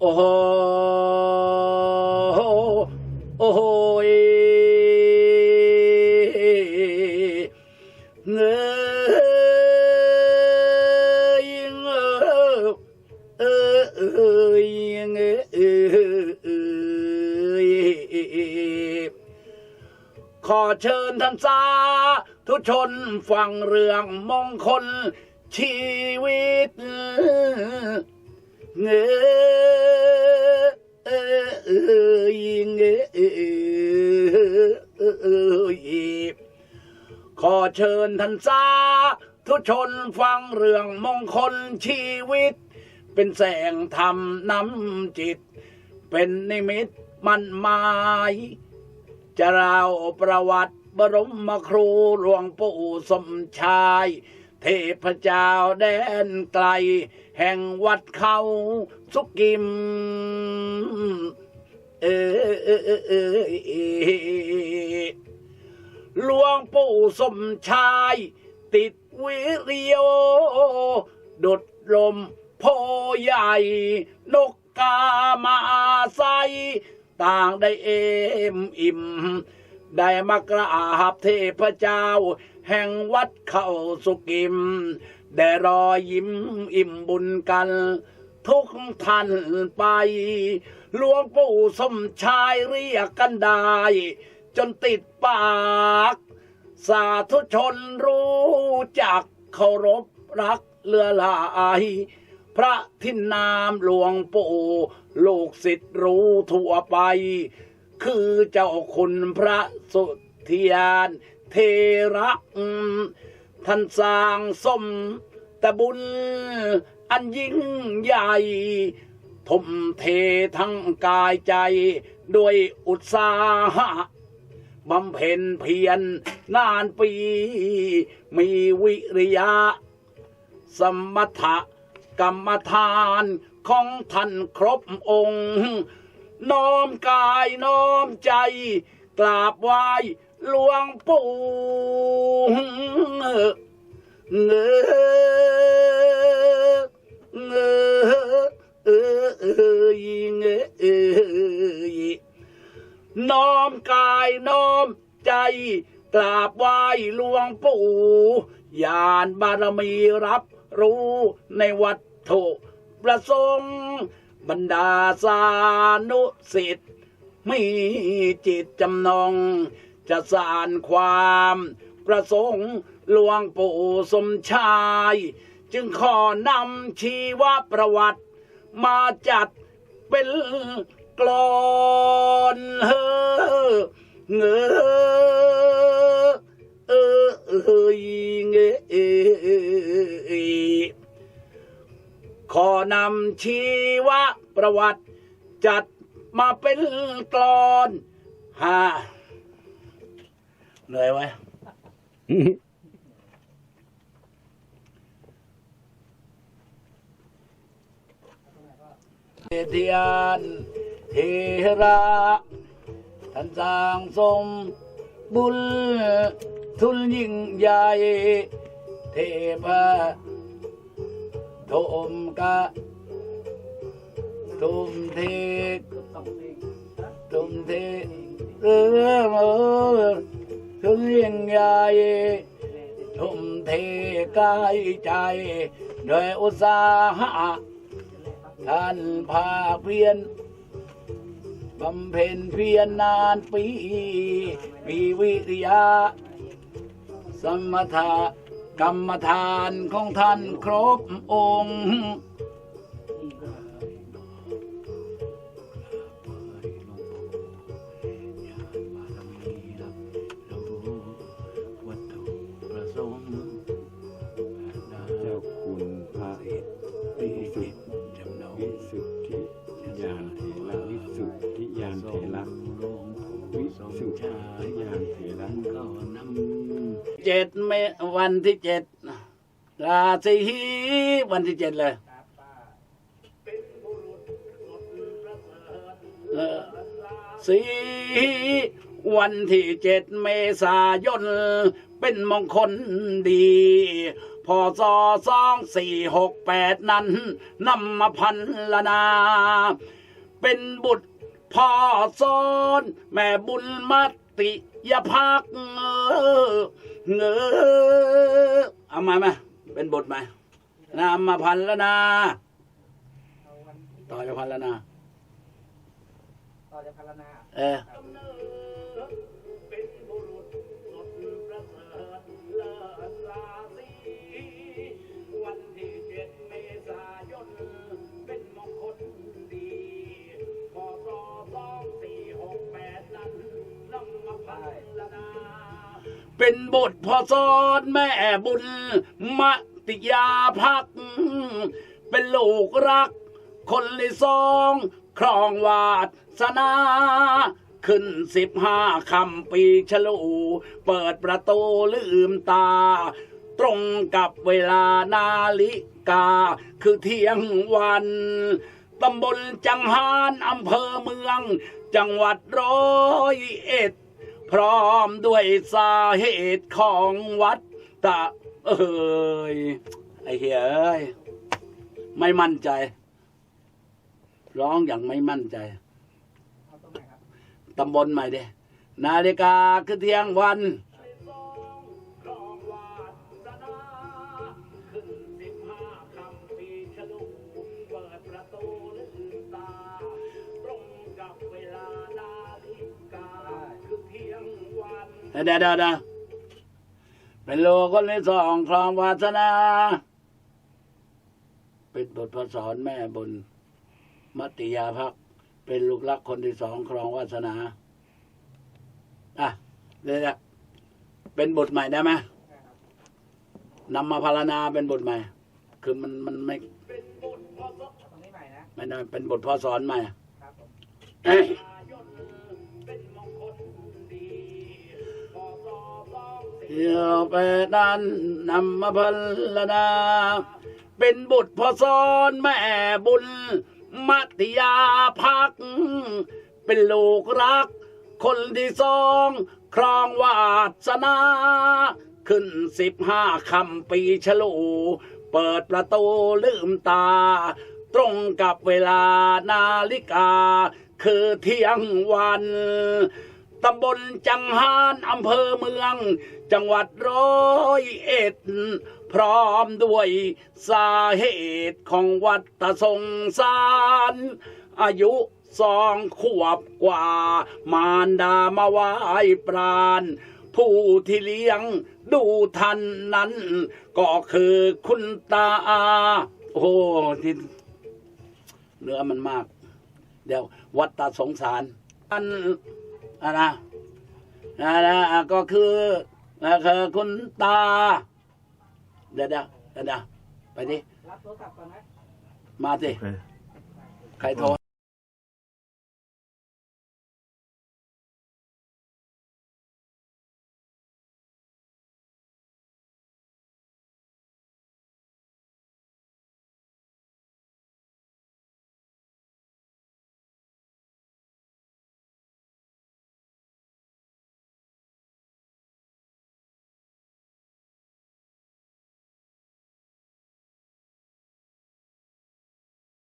โอ้โหโอ้โหเงยเงเออเอยเงเอยขอเชิญท่านสาธุชนฟังเรื่องมงคลชีวิต เงยเอยเงยขอเชิญท่านสาธุชนฟังเรื่องมงคลชีวิต เป็นแสงธรรมนำจิต เป็นนิมิตมันหมายจะเล่าประวัติบรมครูหลวงปู่สมชาย เทพเจ้าแดนไกล แห่งวัดเขาสุกิม เออเออเออหลวงปู่สมชาย ติดวิริโยดุดลมโพใหญ่ นกกามาใสต่างได้เอมอิ่ม ได้มากราบเทพเจ้า แห่งวัดเข้าสุกิม ได้รอยยิ้มอิ่มบุญกัน ทุกท่านไป หลวงปู่สมชายเรียกกันได้ จนติดปาก สาธุชนรู้จักเคารพรักเลือหลายพระทินนามหลวงปู่ลูกศิษย์รู้ทั่วไป คือเจ้าคุณพระสุเทียนเทระท่านสร้างสมตะบุญ อันยิ่งใหญ่ทุ่มเททั้งกายใจ ด้วยอุตสาหะบำเพ็ญเพียรนานปี มีวิริยะ สมถะกรรมฐานของท่านครบองค์ น้อมกายน้อมใจ กราบไหว้หลวงปู่เงเงเออเอยเงอเอยน้อมกายน้อมใจ กราบไหว้หลวงปู่ญาณบารมีรับรู้ในวัตถุประสงค์ บรรดาสานุสิทธิ์มีจิตจำนง จะสารความประสงค์หลวงปู่สมชาย จึงขอนำชีวประวัติ มาจัดเป็นกลอนเฮอเงอเออเอยเงอเอย ขอนำชีวประวัติ จัดมาเป็นกลอนฮะเหนื่อยไหมเทียนเทระท่านสร้างสมบุญทุนยิ่งใหญ่เทพ ทุมกะ ทุมเททุมเทเออเอทุนยิ่งใหญ่ทุ่มเทกายใจด้วยอุตสาหะท่านภาคเพียนบำเพ็ญเพียรนานปีปีวิริยะสมถะ กรรมฐานของท่านครบองค์ สุทธิยานเถระเจ็ดเมวันที่เจ็ดราศีวันที่เจ็ดเลยสีวันที่เจ็ดเมษายน เป็นมงคลดีพพศสองสี่หกแปดนั้นนำมาพันละนา เป็นบุตร พ่อสอนแม่บุญมัตติยพักเงอเงอเอามาไหมเป็นบทไหมนำมาพันละนาเอาวันที่ต่อจากพันละนา ต่อจากพันละนา เออ เป็นบทพ่อสอนแม่บุญมติยาพัก เป็นลูกรัก คนที่สองครองวาสนาขึ้นสิบห้าคำปีฉลู เปิดประตูลืมตา ตรงกับเวลานาฬิกา คือเที่ยงวันตำบลจังหารอำเภอเมือง จังหวัดร้อยเอ็ด พร้อมด้วยสาเหตุของวัดตะเอ้ยไอ้เหี้ยเอ้ยไม่มั่นใจ ร้องอย่างไม่มั่นใจเอาตรงไหนครับตำบลใหม่เด้นาฬิกาคือเที่ยงวัน เดี๋ยวเดี๋ยวเดี๋ยวเป็นโลกคนที่สองครองวาสนาเป็นบทพระสอนแม่บนมัตติยาพัก เป็นลูกรักคนที่สองครองวาสนา อะเดี๋ยวเดี๋ยวเป็นบทใหม่ได้ไหมนะครับนำมาพารณาเป็นบทใหม่ คือมันมันไม่เอาตรงนี้ใหม่นะไม่ได้เป็นบทพอสอนใหม่ เที่ยวไปดันนำมาพารณาเป็นบุตรพ่อสอนแม่บุญมัติยาพัก เป็นลูกรัก คนที่สองครองวาสนา ขึ้นสิบห้าคำปีฉลู เปิดประตูลืมตา ตรงกับเวลานาฬิกา คือเที่ยงวัน ตำบลจังหารอำเภอเมือง จังหวัดร้อยเอ็ด พร้อมด้วยสาเหตุของวัดตะสงสาร อายุสองขวบกว่า มารดามาไหว้ปราณ ผู้ที่เลี้ยงดูทันนั้น ก็คือคุณตาโอ้ที่เนื้อมันมาก เดี๋ยววัดตาสงสารอัน อะนะอะนะก็คือก็คือคุณตา เดี๋ยวเดี๋ยวเดี๋ยวเดี๋ยวไปดิรับโทรศัพท์ก่อนไหมมาสิ ใครโทร